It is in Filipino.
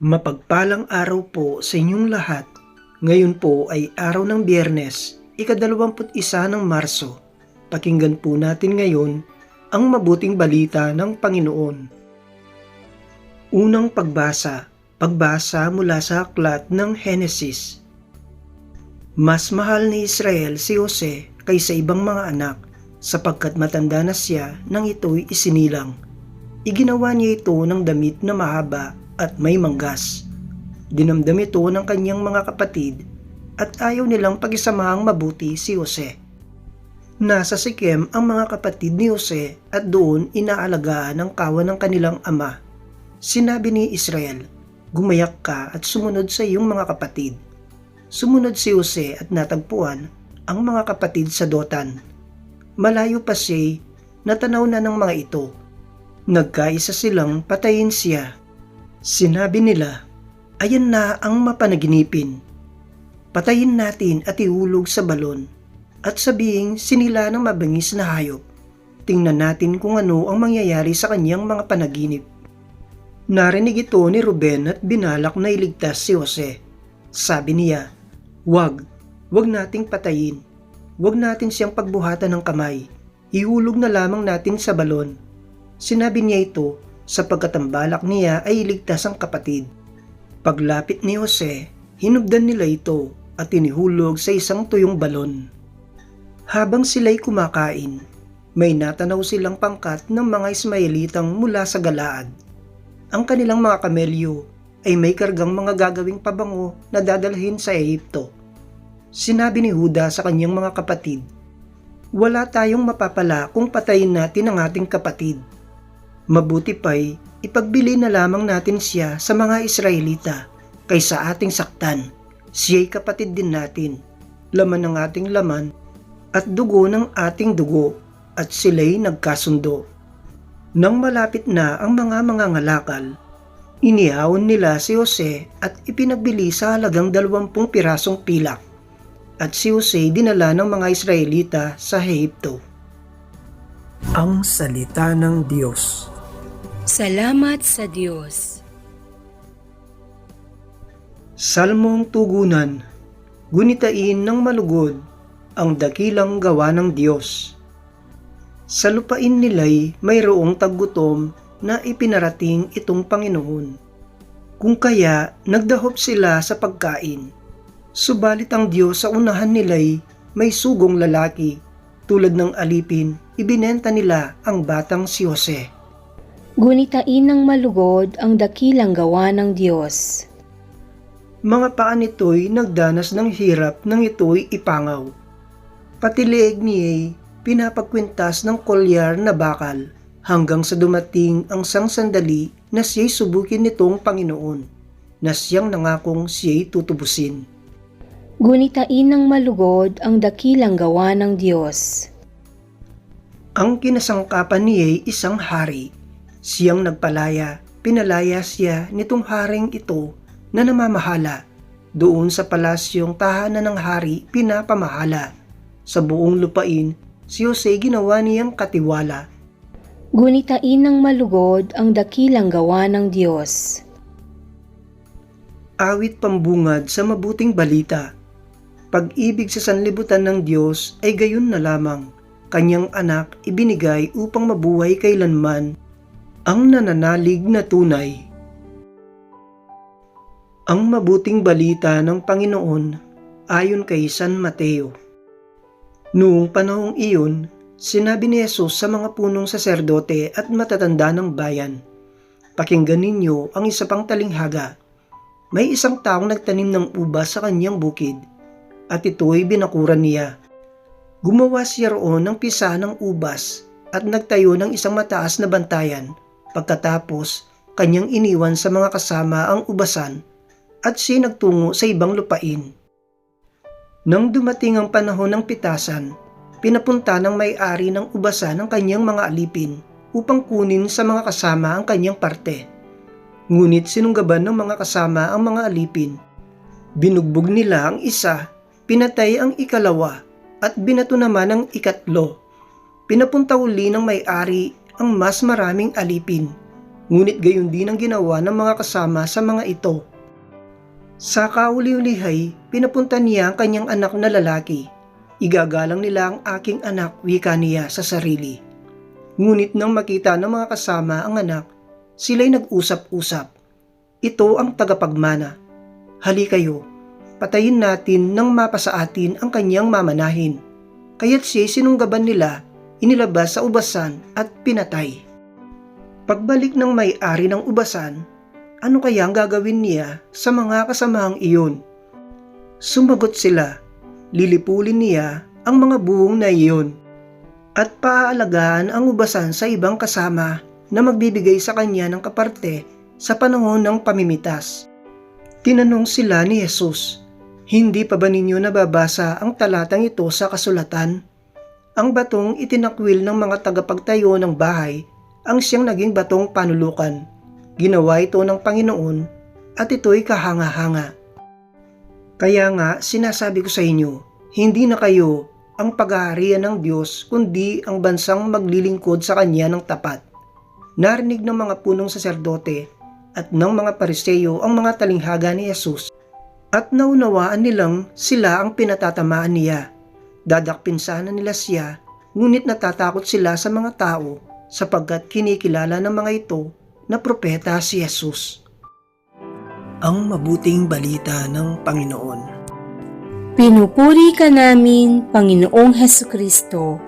Mapagpalang araw po sa inyong lahat. Ngayon po ay araw ng biyernes, ikadalawamput isa ng Marso. Pakinggan po natin ngayon ang mabuting balita ng Panginoon. Unang pagbasa, pagbasa mula sa aklat ng Henesis. Mas mahal ni Israel si Jose kaysa ibang mga anak sapagkat matanda na siya nang ito'y isinilang. Iginawa niya ito ng damit na mahaba at may manggas. Dinamdam ito ng kanyang mga kapatid at ayaw nilang pagisamahang mabuti si Jose. Nasa Sikem ang mga kapatid ni Jose at doon inaalagaan ang kawan ng kanilang ama. Sinabi ni Israel, Gumayak ka at sumunod sa iyong mga kapatid. Sumunod si Jose at natagpuan ang mga kapatid sa Dotan. Malayo pa siya, natanaw na ng mga ito. Nagkaisa silang patayin siya. Sinabi nila, ayan na ang mapanaginipin. Patayin natin at ihulog sa balon at sabihing sinila ng mabangis na hayop. Tingnan natin kung ano ang mangyayari sa kanyang mga panaginip. Narinig ito ni Ruben at binalak na iligtas si Jose. Sabi niya, Wag, wag nating patayin. Wag natin siyang pagbuhatan ng kamay. Ihulog na lamang natin sa balon. Sinabi niya ito sapagkat ang balak niya ay iligtas ang kapatid. Paglapit ni Jose, hinubdan nila ito at inihulog sa isang tuyong balon. Habang sila'y kumakain, may natanaw silang pangkat ng mga Ismailitang mula sa Galaad. Ang kanilang mga kamelyo ay may kargang mga gagawing pabango na dadalhin sa Ehipto. Sinabi ni Huda sa kanyang mga kapatid, Wala tayong mapapala kung patayin natin ang ating kapatid. Mabuti pa'y ipagbili na lamang natin siya sa mga Israelita kaysa ating saktan. Siya'y kapatid din natin, laman ng ating laman at dugo ng ating dugo at sila'y nagkasundo. Nang malapit na ang mga mga ngalakal, inihaon nila si Jose at ipinagbili sa halagang dalawampung pirasong pilak at si Jose dinala ng mga Israelita sa Ehipto. Ang Salita ng Diyos Salamat sa Diyos. Salmong Tugunan Gunitain ng malugod ang dakilang gawa ng Diyos. Sa lupain nila'y mayroong taggutom na ipinarating itong Panginoon. Kung kaya nagdahop sila sa pagkain, subalit ang Diyos sa unahan nila'y may sugong lalaki, tulad ng alipin, ibinenta nila ang batang si Jose. Gunitain ng malugod ang dakilang gawa ng Diyos. Mga paa nito'y nagdanas ng hirap nang ito'y ipangaw. Pati leeg niya'y pinapagkwintas ng kolyar na bakal hanggang sa dumating ang sang sandali na siya'y subukin nitong Panginoon na siyang nangakong siya'y tutubusin. Gunitain ng malugod ang dakilang gawa ng Diyos. Ang kinasangkapan niya'y isang hari. Siyang nagpalaya, pinalaya siya nitong haring ito na namamahala. Doon sa palasyong tahanan ng hari pinapamahala. Sa buong lupain, si Jose ginawa niyang katiwala. Gunitain ng malugod ang dakilang gawa ng Diyos. Awit pambungad sa mabuting balita. Pag-ibig sa sanlibutan ng Diyos ay gayon na lamang. Kanyang anak ibinigay upang mabuhay kailanman ang nananalig na tunay. Ang mabuting balita ng Panginoon ayon kay San Mateo. Noong panahong iyon, sinabi ni Jesus sa mga punong saserdote at matatanda ng bayan, Pakinggan ninyo ang isa pang talinghaga. May isang taong nagtanim ng ubas sa kanyang bukid, at ito'y binakuran niya. Gumawa siya roon ng pisa ng ubas at nagtayo ng isang mataas na bantayan. Pagkatapos, kanyang iniwan sa mga kasama ang ubasan at siya nagtungo sa ibang lupain. Nang dumating ang panahon ng pitasan, pinapunta ng may-ari ng ubasan ang kanyang mga alipin upang kunin sa mga kasama ang kanyang parte. Ngunit sinunggaban ng mga kasama ang mga alipin. Binugbog nila ang isa, pinatay ang ikalawa, at binato naman ang ikatlo. Pinapunta uli ng may-ari ang mas maraming alipin. Ngunit gayon din ang ginawa ng mga kasama sa mga ito. Sa kauli-ulihay, pinapunta niya ang kanyang anak na lalaki. Igagalang nila ang aking anak, wika niya sa sarili. Ngunit nang makita ng mga kasama ang anak, sila'y nag-usap-usap. Ito ang tagapagmana. Hali kayo, patayin natin nang mapasa atin ang kanyang mamanahin. Kaya't siya'y sinunggaban nila, inilabas sa ubasan at pinatay. Pagbalik ng may-ari ng ubasan, ano kaya ang gagawin niya sa mga kasamahang iyon? Sumagot sila, lilipulin niya ang mga buong na iyon at paaalagaan ang ubasan sa ibang kasama na magbibigay sa kanya ng kaparte sa panahon ng pamimitas. Tinanong sila ni Jesus, Hindi pa ba ninyo nababasa ang talatang ito sa kasulatan? Ang batong itinakwil ng mga tagapagtayo ng bahay ang siyang naging batong panulukan. Ginawa ito ng Panginoon at ito'y kahanga-hanga. Kaya nga sinasabi ko sa inyo, hindi na kayo ang pag-aarian ng Diyos kundi ang bansang maglilingkod sa Kanya ng tapat. Narinig ng mga punong saserdote at ng mga pariseyo ang mga talinghaga ni Jesus at naunawaan nilang sila ang pinatatamaan niya. Dadakpin sana nila siya ngunit natatakot sila sa mga tao sapagkat kinikilala ng mga ito na propeta si Jesus. Ang mabuting balita ng Panginoon. Pinupuri ka namin, Panginoong Heso Kristo.